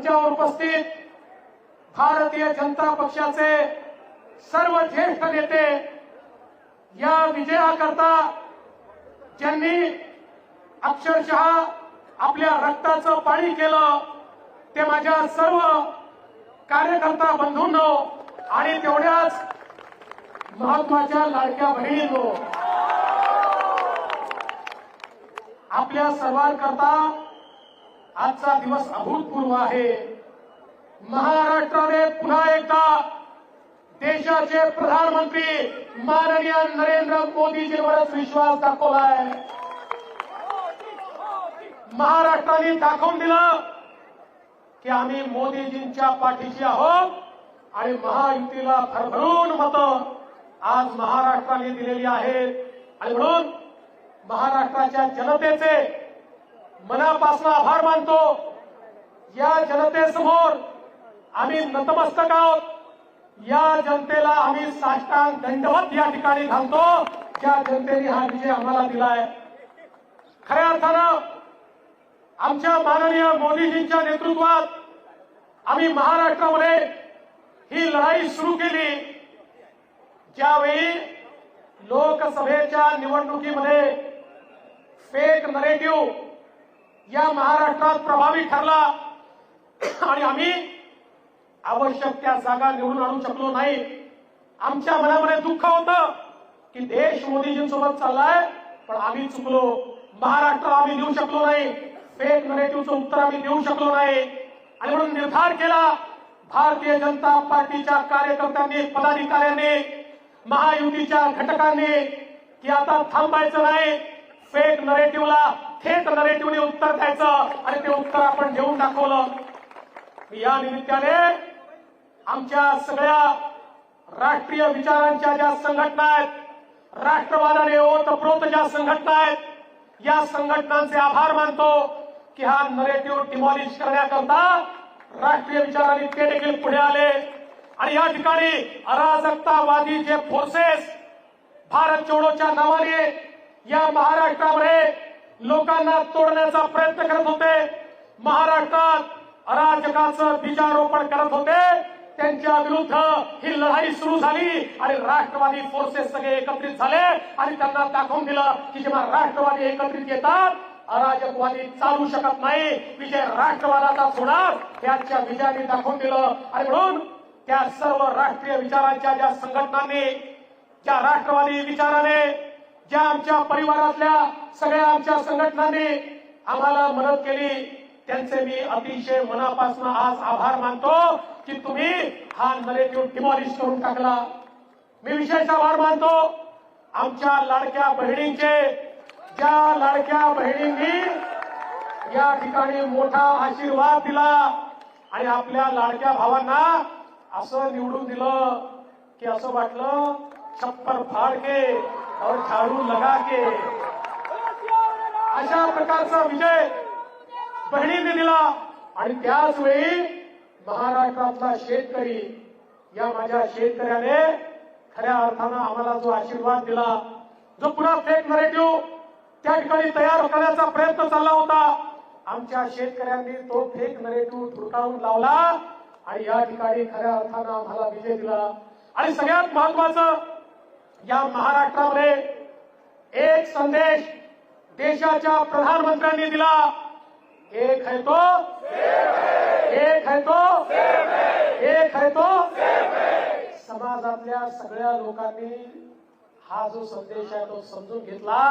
मंचावर उपस्थित भारतीय जनता पक्षाचे सर्व ज्येष्ठ नेते या विजयाकरता ज्यांनी अक्षरशः आपल्या रक्ताचं पाणी केलं ते माझ्या सर्व कार्यकर्ता बंधूंनो आणि तेवढ्याच महत्त्वाच्या लाडक्या बहिणींनो. आपल्या सर्वांकरता आजचा दिवस अभूतपूर्व आहे. महाराष्ट्राने पुन्हा एकदा देशाचे प्रधानमंत्री माननीय नरेंद्र मोदीजींवरच विश्वास दाखवलाय. महाराष्ट्राने दाखवून दिलं की आम्ही मोदीजींच्या पाठीशी आहोत आणि महायुतीला भरभरून मत आज महाराष्ट्राने दिलेली आहेत. आणि म्हणून महाराष्ट्राच्या जनतेचे मनापासून आभार मानतो. या जनतेसमोर आम्ही नतमस्तक आहोत. या जनतेला आम्ही साष्टांग दंडवत या ठिकाणी घालतो. ज्या जनतेने हा विजय आम्हाला दिलाय. खऱ्या अर्थानं आमच्या माननीय मोदीजींच्या नेतृत्वात आम्ही महाराष्ट्रामध्ये ही लढाई सुरू केली. ज्यावेळी लोकसभेच्या निवडणुकीमध्ये फेक नरेटिव्ह या महाराष्ट्रात प्रभावी ठरला. आणि आम्ही आवश्यक त्या जागा निवडून आणू शकलो नाही. आमच्या मनामध्ये दुःख होतं की देश मोदीजींसोबत चाललाय पण आम्ही चुकलो. महाराष्ट्र आम्ही देऊ शकलो नाही. फेक नरेटिव्हचं उत्तर आम्ही देऊ शकलो नाही. आणि म्हणून निर्धार केला भारतीय जनता पार्टीच्या कार्यकर्त्यांनी पदाधिकाऱ्यांनी महायुतीच्या घटकांनी की आता थांबायचं नाही. फेक नरेटिव्हला थेट नरेटिव्हने उत्तर द्यायचं आणि ते उत्तर आपण घेऊन दाखवलं. या निमित्ताने आमच्या सगळ्या राष्ट्रीय विचारांच्या ज्या संघटना आहेत राष्ट्रवादाने ओतप्रोत ज्या संघटना आहेत या संघटनांचे आभार मानतो की हा नरेटिव्ह डिमॉलिश करण्याकरता राष्ट्रीय विचारांनी ते देखील पुढे आले. आणि या ठिकाणी अराजकतावादी जे फोर्सेस भारत जोडोच्या नावाने या महाराष्ट्रामध्ये लोकांना तोडण्याचा प्रयत्न करत होते. महाराष्ट्रात अराजकाचं बीजारोपण करत होते. त्यांच्या विरुद्ध ही लढाई सुरू झाली आणि राष्ट्रवादी फोर्सेस सगळे एकत्रित झाले आणि त्यांना दाखवून दिलं की जेव्हा राष्ट्रवादी एकत्रित येतात अराजकवादी चालू शकत नाही. विजय राष्ट्रवादाचाच होणार त्याच्या विजयाने दाखवून दिलं. आणि म्हणून त्या सर्व राष्ट्रीय विचारांच्या ज्या संघटनांनी ज्या राष्ट्रवादी विचाराने ज्या आमच्या परिवारातल्या सगळ्या आमच्या संघटनांनी आम्हाला मदत केली त्यांचे मी अतिशय मनापासून आज आभार मानतो की तुम्ही हा नरेटिव्ह डिमॉलिश करून टाकला. मी विशेष आभार मानतो आमच्या लाडक्या बहिणींचे ज्या लाडक्या बहिणींनी या ठिकाणी मोठा आशीर्वाद दिला आणि आपल्या लाडक्या भावांना असं निवडून दिलं की असं वाटलं छप्पर फाडके और झाडू लगा के अशा प्रकारचा विजय बहिणीने दिला. आणि त्याच वेळी महाराष्ट्रातला शेतकरी या माझ्या शेतकऱ्याने खऱ्या अर्थानं आम्हाला जो आशीर्वाद दिला जो पुन्हा फेक नरेटिव्ह त्या ठिकाणी तयार करण्याचा प्रयत्न चालला होता. आमच्या शेतकऱ्यांनी तो फेक नरेटिव्ह धुडकावून लावला आणि या ठिकाणी खऱ्या अर्थानं आम्हाला विजय दिला. आणि सगळ्यात महत्वाचं या महाराष्ट्रामध्ये एक संदेश देशाच्या प्रधानमंत्र्यांनी दिला. एक है तो एक है तो एक है तो. समाजातल्या सगळ्या लोकांनी हा जो संदेश आहे तो समजून घेतला.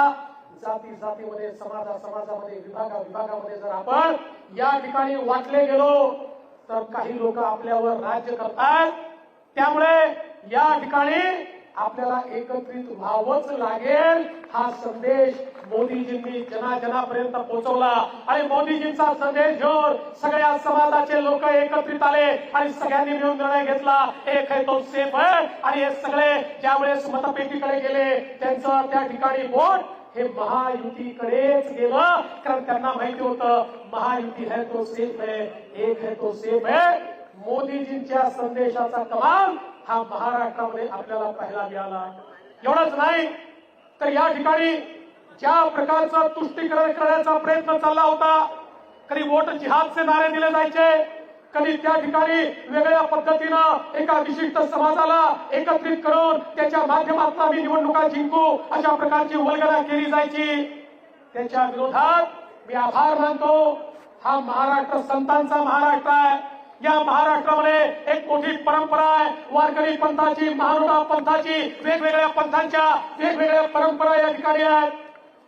जाती जातीमध्ये समाजा समाजामध्ये विभागा विभागामध्ये जर आपण या ठिकाणी वाटले गेलो तर काही लोक आपल्यावर राज्य करतात. त्यामुळे या ठिकाणी आपल्याला एकत्रित व्हावंच लागेल. हा संदेश मोदीजींनी जनाजनापर्यंत पोहोचवला. आणि मोदीजींचा संदेश घेऊन सगळ्या समाजाचे लोक एकत्रित आले आणि सगळ्यांनी मिळून निर्णय घेतला. एक आहे तो सेफ आहे आणि हे सगळे ज्यावेळेस मतपेटीकडे गेले त्यांचं त्या ठिकाणी वोट हे महायुतीकडेच गेलं. कारण त्यांना माहिती होतं महायुती है तो सेफ है एक है तो सेफ है मोदीजींच्या संदेशाचा कमाल हा महाराष्ट्रामध्ये आपल्याला पाहायला मिळाला. एवढंच नाही तर या ठिकाणी ज्या प्रकारचं तुष्टीकरण करण्याचा प्रयत्न चालला होता कधी वोट जिहादचे नारे दिले जायचे कधी त्या ठिकाणी वेगळ्या पद्धतीनं एका विशिष्ट समाजाला एकत्रित करून त्याच्या माध्यमातून आम्ही निवडणुका जिंकू अशा प्रकारची वल्गना केली जायची. त्याच्या विरोधात मी आभार मानतो. हा महाराष्ट्र संतांचा महाराष्ट्र आहे. या महाराष्ट्रामध्ये एक मोठी परंपरा आहे. वारकरी पंथाची महानुभाव पंथाची वेगवेगळ्या पंथांच्या वेगवेगळ्या परंपरा या ठिकाणी आहेत.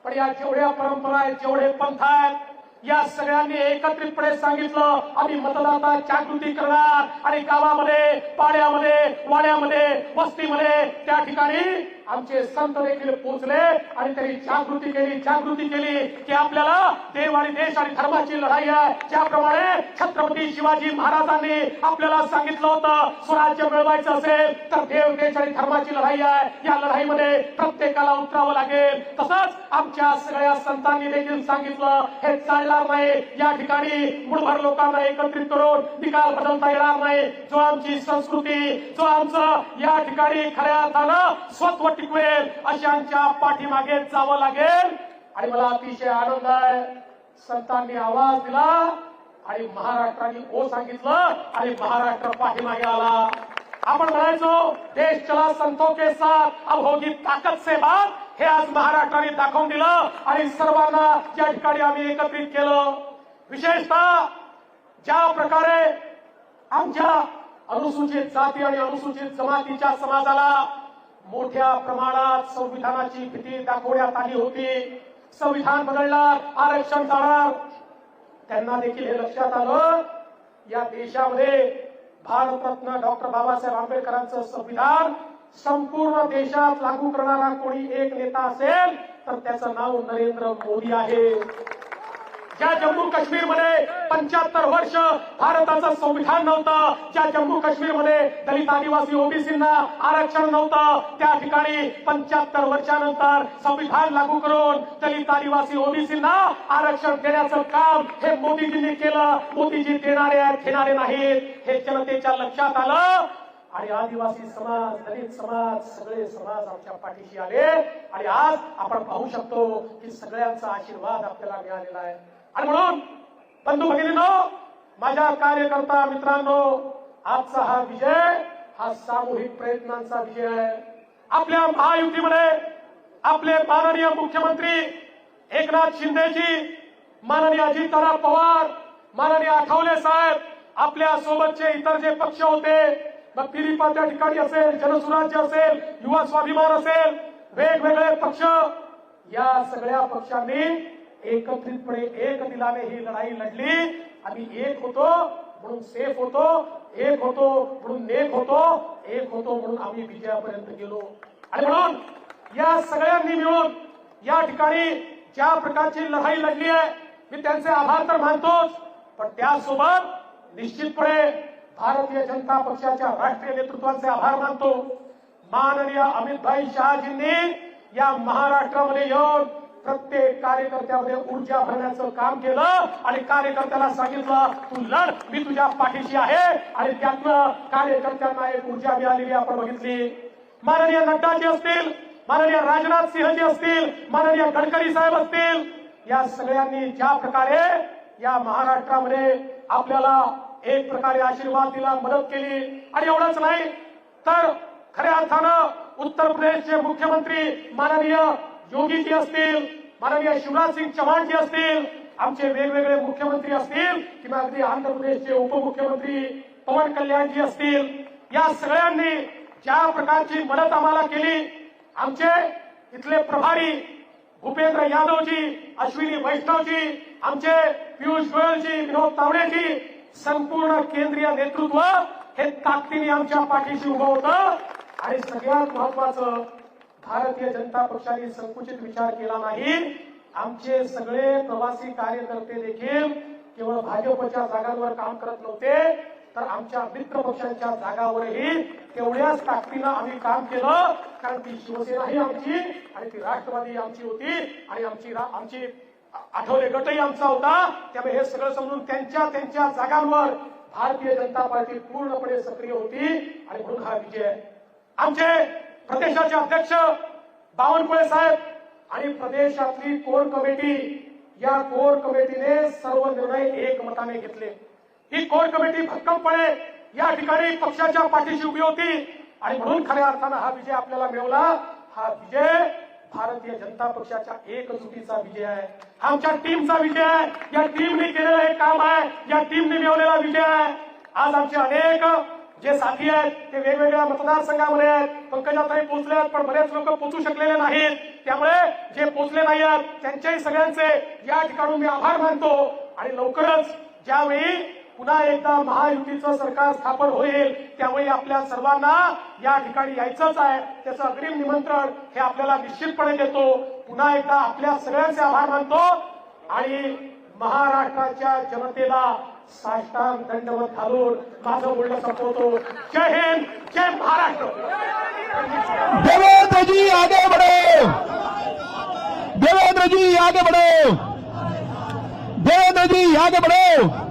पण या जेवढ्या परंपरा आहेत जेवढे पंथ आहेत या सगळ्यांनी एकत्रितपणे सांगितलं आम्ही मतदाता जागृती करणार. आणि गावामध्ये पाड्यामध्ये वाड्यामध्ये वस्तीमध्ये त्या ठिकाणी आमचे संत देखील पोहोचले आणि त्यांनी जागृती केली जागृती केली की आपल्याला देव आणि देश आणि धर्माची लढाई आहे. ज्याप्रमाणे छत्रपती शिवाजी महाराजांनी आपल्याला सांगितलं होतं स्वराज्य मिळवायचं असेल तर देव देश आणि धर्माची लढाई आहे. या लढाईमध्ये प्रत्येकाला उतरावं लागेल. तसंच आमच्या सगळ्या संतांनी देखील सांगितलं हे चालणार नाही. या ठिकाणी मुठभर लोकांना एकत्रित करून निकाल बदलता येणार नाही. जो आमची संस्कृती जो आमचं या ठिकाणी खऱ्या अर्थानं स्वत्व टिकवेल अशांच्या पाठीमागे जावं लागेल. आणि मला अतिशय आनंद आहे. संतांनी आवाज दिला आणि महाराष्ट्राने ओ सांगितलं आणि महाराष्ट्र पाठीमागे आला. आपण म्हणायचो देश चला संतो के साथ अब होगी ताकद से बात. हे आज महाराष्ट्राने दाखवून दिलं आणि सर्वांना या ठिकाणी आम्ही एकत्रित केलं. विशेषतः ज्या प्रकारे आमच्या अनुसूचित जाती आणि अनुसूचित जमातीच्या समाजाला मोठ्या प्रमाणात संविधानाची भीती दाखवण्यात आली होती. संविधान बदलणार आरक्षण जाणार. त्यांना देखील हे लक्षात आलं. या देशामध्ये भारतरत्न डॉक्टर बाबासाहेब आंबेडकरांचं संविधान संपूर्ण देशात लागू करणारा कोणी एक नेता असेल तर त्याचं नाव नरेंद्र मोदी आहे. ज्या जम्मू काश्मीरमध्ये पंच्याहत्तर वर्ष भारताचं संविधान नव्हतं ज्या जम्मू काश्मीरमध्ये दलित आदिवासी ओबीसींना आरक्षण नव्हतं त्या ठिकाणी पंच्याहत्तर वर्षानंतर संविधान लागू करून दलित आदिवासी ओबीसींना आरक्षण देण्याचं काम हे मोदीजींनी केलं. मोदीजी देणारे आहेत घेणारे नाहीत हे जनतेच्या लक्षात आलं. आणि आदिवासी समाज दलित समाज सगळे समाज आमच्या पाठीशी आले. आणि आज आपण पाहू शकतो की सगळ्यांचा आशीर्वाद आपल्याला मिळालेला आहे. आणि म्हणून बंधू भगिनीनो माझ्या कार्यकर्ता मित्रांनो आजचा हा विजय हा सामूहिक प्रयत्नांचा विजय आहे. आपल्या महायुतीमध्ये आपले माननीय मुख्यमंत्री एकनाथ शिंदेजी माननीय अजितदादा पवार माननीय आठवले साहेब आपल्या सोबतचे इतर जे पक्ष होते मग पिरिपा त्या ठिकाणी असेल जनसुराज्य असेल युवा स्वाभिमान असेल वेगवेगळे पक्ष या सगळ्या पक्षांनी एकत्रितपणे एक दिलाने ही लढाई लढली. आम्ही एक होतो म्हणून सेफ होतो एक होतो म्हणून नेक होतो एक होतो म्हणून आम्ही विजयापर्यंत गेलो. आणि म्हणून या सगळ्यांनी मिळून या ठिकाणी ज्या प्रकारची लढाई लढली आहे मी त्यांचे आभार तर मानतोच पण त्यासोबत निश्चितपणे भारतीय जनता पक्षाच्या राष्ट्रीय नेतृत्वाचे आभार मानतो. माननीय अमितभाई शहाजींनी या महाराष्ट्रामध्ये येऊन प्रत्येक कार्यकर्त्यामध्ये ऊर्जा भरण्याचं काम केलं आणि कार्यकर्त्याला सांगितलं तू लढ मी तुझ्या पाठीशी आहे. आणि त्यातनं कार्यकर्त्यांना एक ऊर्जा मिळालेली आपण बघितली. माननीय नड्डाजी असतील माननीय राजनाथ सिंहजी असतील माननीय गडकरी साहेब असतील या सगळ्यांनी ज्या प्रकारे या महाराष्ट्रामध्ये आपल्याला एक प्रकारे आशीर्वाद दिला मदत केली आणि एवढंच नाही तर खऱ्या अर्थानं उत्तर प्रदेशचे मुख्यमंत्री माननीय योगीजी असतील माननीय शिवराज सिंग चव्हाणजी असतील आमचे वेगवेगळे मुख्यमंत्री असतील किंवा अगदी आंध्र प्रदेशचे उपमुख्यमंत्री पवन कल्याणजी असतील या सगळ्यांनी ज्या प्रकारची मदत आम्हाला केली आमचे इथले प्रभारी भूपेंद्र यादवजी अश्विनी वैष्णवजी आमचे पियुष गोयलजी विनोद तावडेजी संपूर्ण केंद्रीय नेतृत्व हे ताकदीने आमच्या पाठीशी उभं होतं. आणि सगळ्यात महत्वाचं भारतीय जनता पक्षाने संकुचित विचार केला नाही. आमचे सगळे प्रवासी कार्यकर्ते देखील केवळ भाजपच्या जागांवर काम करत नव्हते तर आमच्या मित्र पक्षांच्या जागावरही तेवढ्याच ताकदीनं आम्ही काम केलं कारण ती शिवसेना ही आमची आणि ती राष्ट्रवादी आमची होती आणि आमची आमची आठवले गटही आमचा होता. त्यामुळे हे सगळं समजून त्यांच्या त्यांच्या जागांवर भारतीय जनता पार्टी पूर्णपणे सक्रिय होती आणि म्हणून हा विजय आमचे प्रदेशाचे अध्यक्ष बावनकुळे साहेब आणि प्रदेशातली कोर कमिटी या कोर कमिटीने सर्व निर्णय एकमताने घेतले. ही कोर कमिटी भक्कमपणे या ठिकाणी पक्षाच्या पाठीशी उभी होती आणि म्हणून खऱ्या अर्थानं हा विजय आपल्याला मिळवला. हा विजय भारतीय जनता पक्षाच्या एकजुटीचा विजय आहे. हा आमच्या टीमचा विजय आहे. या टीमने केलेलं हे काम आहे. या टीमने मिळवलेला विजय आहे. आज आमचे अनेक जे साथी आहेत ते वेगवेगळ्या मतदारसंघामध्ये आहेत पंकजाताई पोहोचले आहेत पण बरेच लोक पोहोचू शकलेले नाहीत. त्यामुळे जे पोहोचले नाही आहेत त्यांच्याही सगळ्यांचे या ठिकाणून मी आभार मानतो. आणि लवकरच ज्यावेळी पुन्हा एकदा महायुतीचं सरकार स्थापन होईल त्यावेळी आपल्या सर्वांना या ठिकाणी यायचंच आहे. त्याचं अग्रिम निमंत्रण हे आपल्याला निश्चितपणे देतो. पुन्हा एकदा आपल्या सगळ्यांचे आभार मानतो. आणि महाराष्ट्राच्या जनतेला साष्टांग दंडवत घालून माझं बोलणं संपवतो. जय हिंद जय महाराष्ट्र. देवेंद्रजी आगे बढ़ो. देवेंद्रजी आगे बढ़ो. देवेंद्रजी आगे बढ़ो.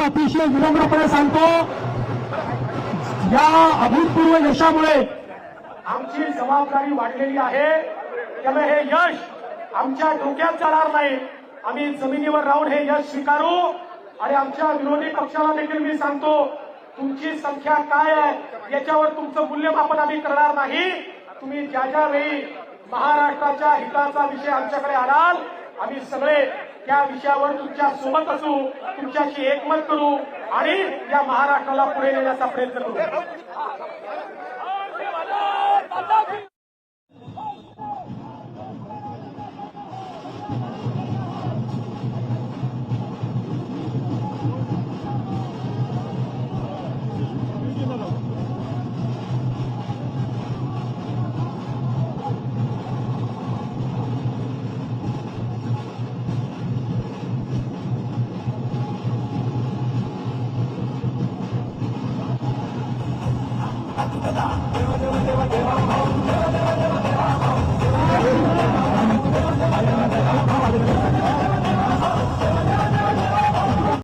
तुम्हाला अतिशय विनम्रपणे सांगतो या अभूतपूर्व यशामुळे आमची जबाबदारी वाढलेली आहे. त्यामुळे हे यश आमच्या डोक्यात जाणार नाही. आम्ही जमिनीवर राहून हे यश स्वीकारू. आणि आमच्या विरोधी पक्षाला देखील मी सांगतो तुमची संख्या काय आहे याच्यावर तुमचं मूल्यमापन आम्ही करणार नाही. तुम्ही ज्या ज्या वेळी महाराष्ट्राच्या हिताचा विषय आमच्याकडे आणाल आम्ही सगळे त्या विषयावर तुमच्यासोबत असू तुमच्याशी एकमत करू आणि या महाराष्ट्राला पुढे नेण्याचा प्रयत्न करू.